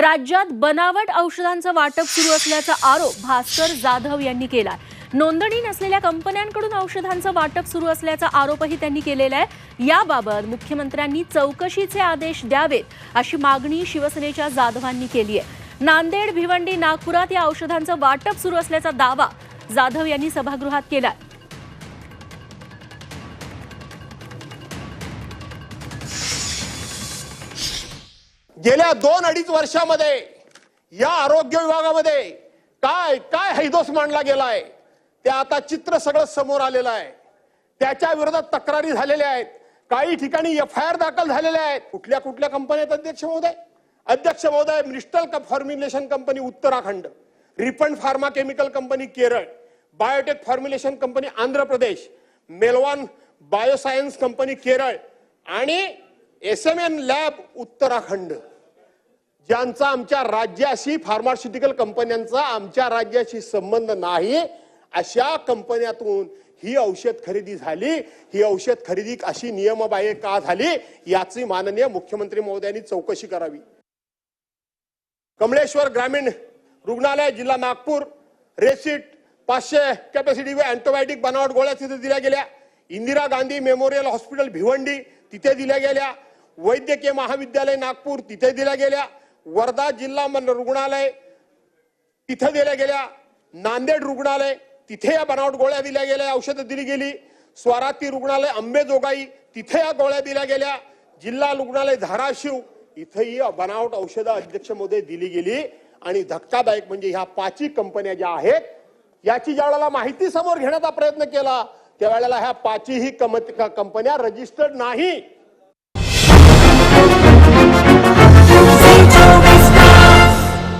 राज्यात बनावट औषधांचं वाटप सुरू असल्याचा आरोप भास्कर जाधव यांनी केला नोंदणी नसलेल्या कंपन्यांकडून औषधांचं वाटप सुरू असल्याचा आरोपही त्यांनी केलेला आहे. याबाबत मुख्यमंत्र्यांनी चौकशीचे आदेश द्यावेत अशी मागणी शिवसेनेच्या जाधवांनी केली आहे. नांदेड भिवंडी नागपुरात या औषधांचं वाटप सुरू असल्याचा दावा जाधव यांनी सभागृहात केला गेल्या दोन अडीच वर्षामध्ये या आरोग्य विभागामध्ये काय काय हैदोस मांडला गेलाय? ते आता चित्र सगळं समोर आलेलं आहे. त्याच्या विरोधात तक्रारी झालेल्या आहेत. काही ठिकाणी एफ आय आर दाखल झालेल्या आहेत. कुठल्या कुठल्या कंपन्या अध्यक्ष महोदय? अध्यक्ष महोदय मिस्टल formulation company Uttarakhand refund pharma chemical company Kerala biotech formulation company Andhra Pradesh मेलवान bioscience company Kerala आणि S M N lab Uttarakhand ज्यांचा आमच्या राज्याशी फार्मास्युटिकल कंपन्यांचा आमच्या राज्याशी संबंध नाही अशा कंपन्यातून ही औषध खरेदी झाली. ही औषध खरेदी अशी नियमबाह्य का झाली याची माननीय मुख्यमंत्री महोदयांनी चौकशी करावी. कमलेश्वर ग्रामीण रुग्णालय जिल्हा नागपूर रेसिट पाचशे कॅपॅसिटी व अँटोबायोटिक बनावट गोळ्या तिथे दिल्या गेल्या. इंदिरा गांधी मेमोरियल हॉस्पिटल भिवंडी तिथे दिल्या गेल्या. वैद्यकीय महाविद्यालय नागपूर तिथे दिल्या गेल्या. वर्धा जिल्हा रुग्णालय तिथे दिल्या गेल्या. नांदेड रुग्णालय तिथे या बनावट गोळ्या दिल्या गेल्या औषधं दिली गेली. स्वराती रुग्णालय अंबेजोगाई तिथे या गोळ्या दिल्या गेल्या. जिल्हा रुग्णालय धाराशिव इथंही बनावट औषधं अध्यक्षमध्ये दिली गेली. आणि धक्कादायक म्हणजे ह्या पाचही कंपन्या ज्या आहेत याची ज्या वेळेला माहिती समोर घेण्याचा प्रयत्न केला त्यावेळेला ह्या पाचही कम- कंपन्या रजिस्टर्ड नाही.